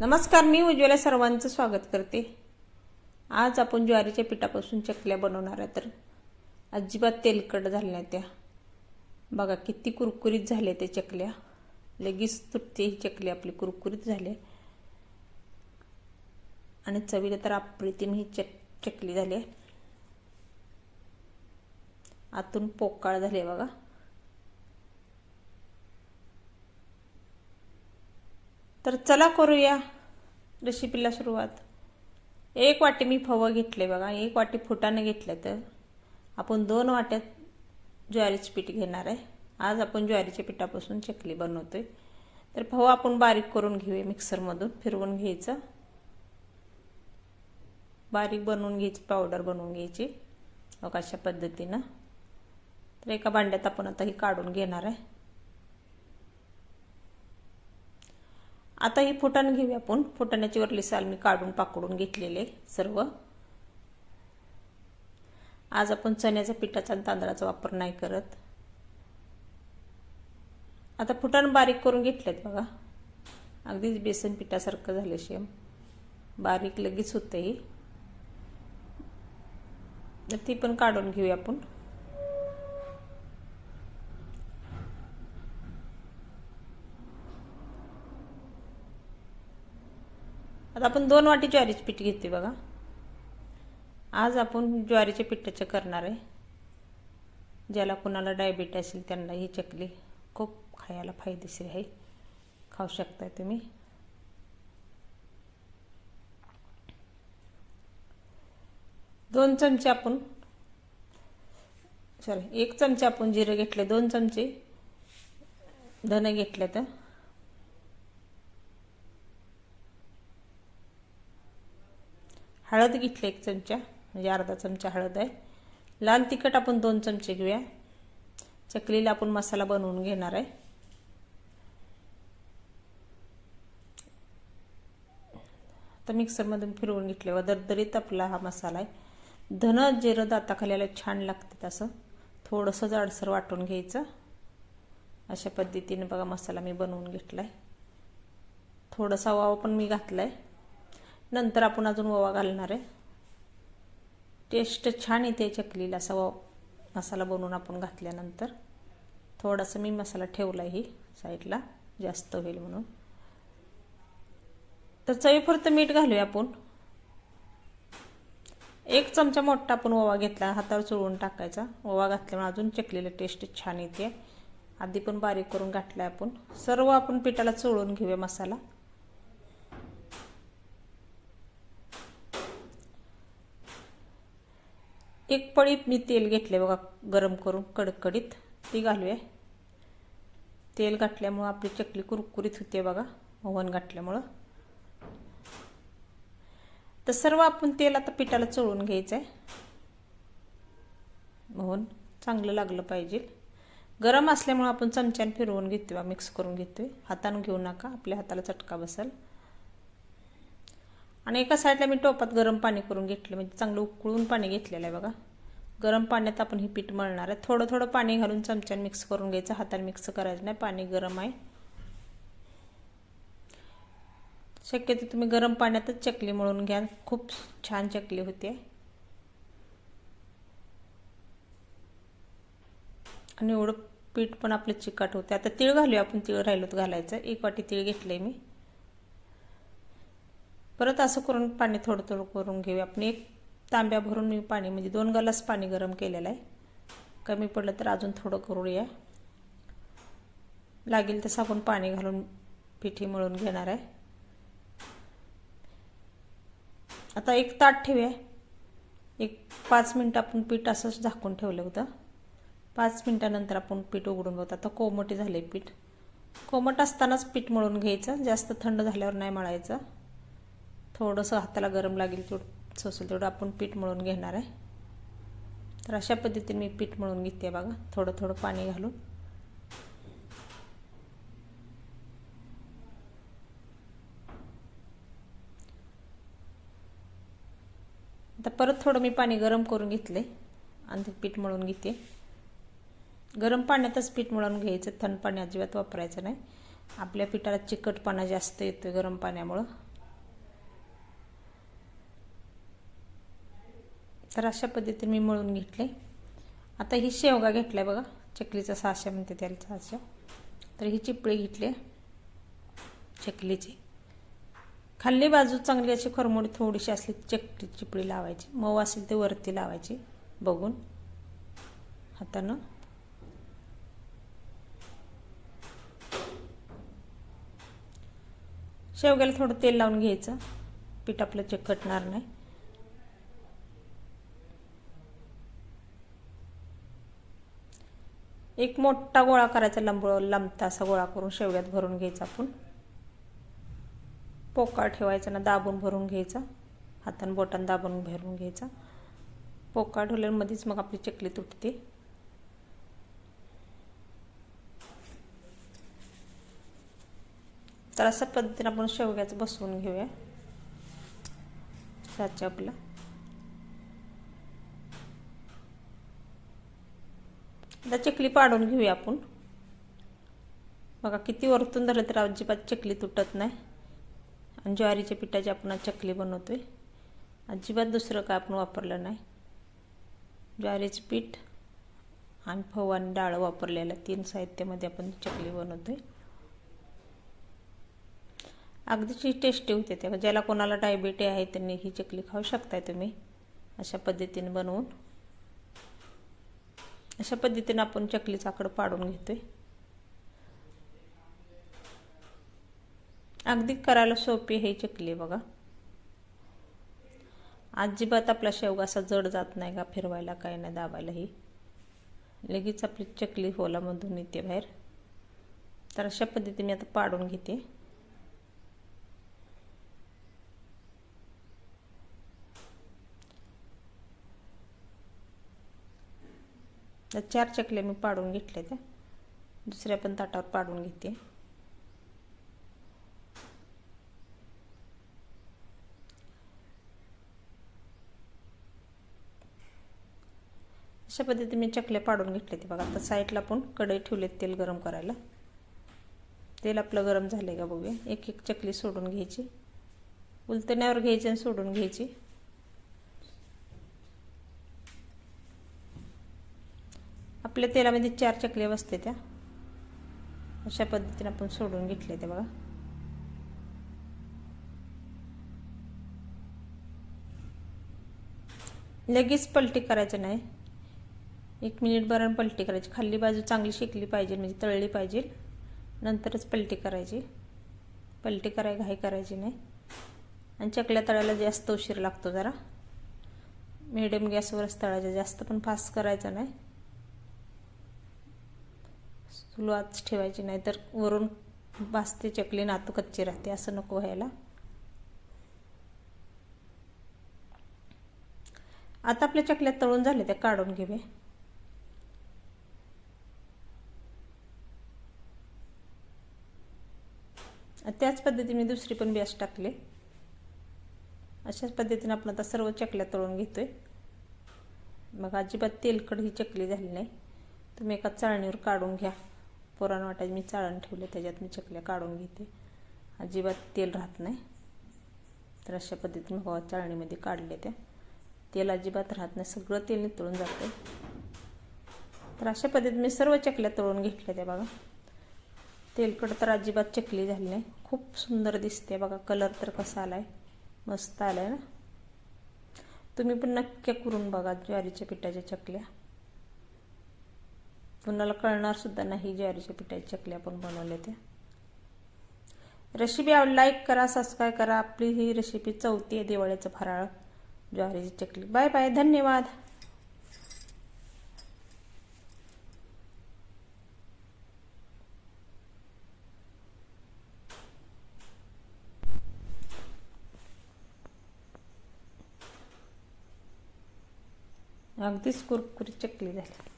नमस्कार मी उज्ज्वला सर्वांचं स्वागत करते. आज आपण ज्वारीच्या पिठापासून चकल्या बनवणार आहे तर अजिबात तेलकट झाल्या त्या. बघा किती कुरकुरीत झाल्या त्या चकल्या. लगेच तुटते ही चकली आपली कुरकुरीत झाली. आणि चवीला तर अप्रतिम ही चक चकली झाली आहे. आतून पोकाळ झाले बघा. तर चला करूया रेसिपीला सुरुवात. एक वाटी मी फवं घेतले बघा. एक वाटी फुटाने घेतलं तर आपण दोन वाट्यात ज्वारीचं पीठ घेणार आहे. आज आपण ज्वारीच्या पिठापासून चकली बनवतोय. तर फवं आपण बारीक करून घेऊया मिक्सरमधून. फिरवून घ्यायचं. बारीक बनवून घ्यायची पावडर बनवून घ्यायची. मग अशा पद्धतीनं. तर एका भांड्यात आपण आता ही काढून घेणार आहे. आता ही फुटण घेऊया आपण. फुटाण्याची वरली साल मी काढून पाकडून घेतलेले सर्व. आज आपण चण्याच्या पिठाचा आणि तांदळाचा वापर नाही करत. आता फुटण बारीक करून घेतलेत बघा. अगदीच बेसन पिठासारखं झालं शेम बारीक लगेच होतं ही ती पण काढून घेऊया आपण. आता आपण दोन वाटी ज्वारीचे पीठ घेते बघा. आज आपण ज्वारीच्या पिठाचं करणार आहे. ज्याला कुणाला डायबिटीस असेल त्यांना ही चकली खूप खायला फायदेशीर आहे. खाऊ शकताय तुम्ही. दोन चमचे आपण सॉरी एक चमचे आपण जिरं घेतले दोन चमचे धनं घेतलं तर. हळद घेतली एक चमचा म्हणजे अर्धा चमचा हळद आहे. लाल तिखट आपण दोन चमचे घेऊया. चकलीला आपण मसाला बनवून घेणार आहे. आता मिक्सरमधून फिरवून घेतले व दरदरीत आपला हा मसाला आहे. धन जिरं दाताखाल्याला छान लागते तसं. थोडंसं जाडसर वाटून घ्यायचं. अशा पद्धतीने बघा मसाला मी बनवून घेतला आहे थोडासा वाव पण मी घातला आहे नंतर आपण अजून ओवा घालणार आहे. टेस्ट छान येते चकलीला असा वा मसाला बनवून आपण घातल्यानंतर. थोडासा मी मसाला ठेवला ही साईडला जास्त होईल म्हणून. तर चवीपुरतं मीठ घालूया आपण. एक चमचा मोठा आपण ओवा घेतला हातावर चुळून टाकायचा. ओवा घातल्यामुळे अजून चकलीला टेस्ट छान येते. आधी पण बारीक करून घातला आपण. सर्व आपण पिठाला चोळून घेऊया मसाला. एक पळी मी तेल घेतले बघा गरम करून कडकडीत. ती घालूया. तेल घातल्यामुळं आपली चकली कुरकुरीत होते बघा ओव्हन घातल्यामुळं. तर सर्व आपण तेल आता पिठाला चळून घ्यायचं आहे मोहन चांगलं लागलं पाहिजे. गरम असल्यामुळं आपण चमच्याने फिरवून घेतोय मिक्स करून घेतोय. हातानं घेऊ नका आपल्या हाताला चटका बसेल. आणि एका साईडला मी टोपात गरम पाणी करून घेतलं म्हणजे चांगलं उकळून पाणी घेतलेलं आहे बघा. गरम पाण्यात आपण हे पीठ मळणार आहे. थोडं थोडं पाणी घालून चमच्यानं मिक्स करून घ्यायचं. हाताने मिक्स करायचं नाही पाणी गरम आहे. शक्यतो तुम्ही गरम पाण्यातच चकली मळून घ्या खूप छान चकली होते. आणि एवढं पीठ पण आपलं चिकट होते. आता तीळ घालूया आपण तीळ राहिलोत घालायचं. एक वाटी तीळ घेतले मी. परत असं करून पाणी थोडं थोडं करून घेऊया. आपण एक तांब्या भरून मी पाणी म्हणजे दोन गलास पाणी गरम केलेलं आहे. कमी पडलं तर अजून थोडं करूया. लागेल तसं आपण पाणी घालून पिठी मळून घेणार आहे. आता एक ताट ठेवूया. एक पाच मिनटं आपण पीठ असंच झाकून ठेवलं होतं. पाच मिनटानंतर आपण पीठ उघडून बघतो आता कोमटे झाले पीठ. कोमट असतानाच पीठ मळून घ्यायचं. जास्त थंड झाल्यावर नाही मळायचं. थोडंसं हाताला गरम लागेल तेवढं सोसेल तेवढं आपण पीठ मळून घेणार आहे. तर अशा पद्धतीने मी पीठ मळून घेते बघा. थोडं थोडं पाणी घालून. आता परत थोडं मी पाणी गरम करून घेतले आणि ते पीठ मळून घेते. गरम पाण्यातच पीठ मळून घ्यायचं. थंड पाणी अजिबात वापरायचं नाही. आपल्या पिठाला चिकटपणा जास्त येतो गरम पाण्यामुळं. तर अशा पद्धतीने मी मळून घेतले आता ही शेवगा घेतलाय बघा. चकलीचा साशा म्हणते त्याला साशा. तर ही चिपळी घेतली चकलीची. खाल्ली बाजू चांगली अशी खरमोडी थोडीशी असली चकली चिपळी लावायची. मऊ असेल ते वरती लावायची बघून. हातानं. शेवग्याला थोडं तेल लावून घ्यायचं. पीठ आपलं चिकटणार नाही. एक मोठा गोळा करायचा लंब लंबता असा गोळा करून शेवग्यात भरून घ्यायचा आपण. पोकाळ ठेवायचा ना दाबून भरून घ्यायचा. हातानं बोटानं दाबून भरून घ्यायचा. पोकाळ ठेवल्यामध्येच मग आपली चकली तुटते. तर अशा पद्धतीने आपण शेवग्याचं बसवून घेऊया. साच्या आपला. आता चकली पाडून घेऊया आपण. बघा किती वरतून धरलं तर अजिबात चकली तुटत नाही. आणि ज्वारीच्या पिठाची आपण चकली बनवतोय. अजिबात दुसरं काय आपण वापरलं नाही. ज्वारीचं पीठ आणि फव आणि डाळ वापरलेलं तीन साहित्यामध्ये आपण चकली बनवतोय. अगदीची टेस्टी होते त्या ज्याला कोणाला डायबिटी आहे त्यांनी ही चकली खाऊ शकताय तुम्ही अशा पद्धतीने बनवून. अशा पद्धतीने आपण चकली चाकड पाडून घेतोय. अगदी करायला सोपी हे चकली बघा. अजिबात आपला शेवगा असा जड जात नाही का फिरवायला काय नाही दाबायलाही. लगेच आपली चकली होलामधून येते बाहेर. तर अशा पद्धतीने आता पाडून घेते. तर चार चकल्या मी पाडून घेतल्या त्या. दुसऱ्या पण ताटावर पाडून घेते. अशा पद्धतीने मी चकल्या पाडून घेतले ते बघा. आता साईडला पण कढई ठेवलेत तेल गरम करायला. तेल आपलं गरम झाले का बघूया. एक एक चकली सोडून घ्यायची. उलतण्यावर घ्यायची आणि सोडून घ्यायची. आपल्या तेलामध्ये चार चकल्या बसते त्या. अशा पद्धतीने आपण सोडून घेतले ते बघा. लगेच पलटी करायचं नाही. एक मिनिट बरं पलटी करायची. खाल्ली बाजू चांगली शेकली पाहिजे म्हणजे तळली पाहिजे. नंतरच पलटी करायची. पलटी कराय घाई करायची नाही. आणि चकल्या तळायला जास्त उशीर लागतो जरा. मिडियम गॅसवरच तळायचं. जास्त पण फास्ट करायचं नाही. सुलवात ठेवायची नाही तर वरून भाजते चकली नातू कच्ची राहते. असं नको व्हायला. आता आपल्या चकल्या तळून झाले त्या काढून घेऊया त्याच पद्धतीने दुसरी पण बॅस टाकले. अशाच पद्धतीने आपण आता सर्व चकल्या तळून घेतोय. मग अजिबात तेलकट ही चकली झाली नाही. तुम्ही एका चाळणीवर काढून घ्या. पुराण वाटायचं. मी चाळण ठेवले त्याच्यात मी चकल्या काढून घेते. अजिबात तेल राहत नाही. तर अशा पद्धतीने बघा चाळणीमध्ये काढले त्या तेल अजिबात राहत नाही. सगळं तेल नितळून जाते तर अशा पद्धतीने मी सर्व चकल्या तळून घेतल्या त्या बघा. तेलकट तर अजिबात चकली झाली नाही. खूप सुंदर दिसते बघा. कलर तर कसा आलाय. मस्त आलाय ना. तुम्ही पण नक्की करून बघा ज्वारीच्या पिठाच्या चकल्या. कुणाला कळणार सुद्धा नाही ज्वारीच्या पिठाच्या चकल्या आपण बनवल्या त्या रेसिपी लाईक करा सबस्क्राईब करा. आपली ही रेसिपी चौथी आहे दिवाळीचं फराळ. ज्वारीची चकली बाय बाय धन्यवाद. अगदीच कुरकुरीत चकली झाली.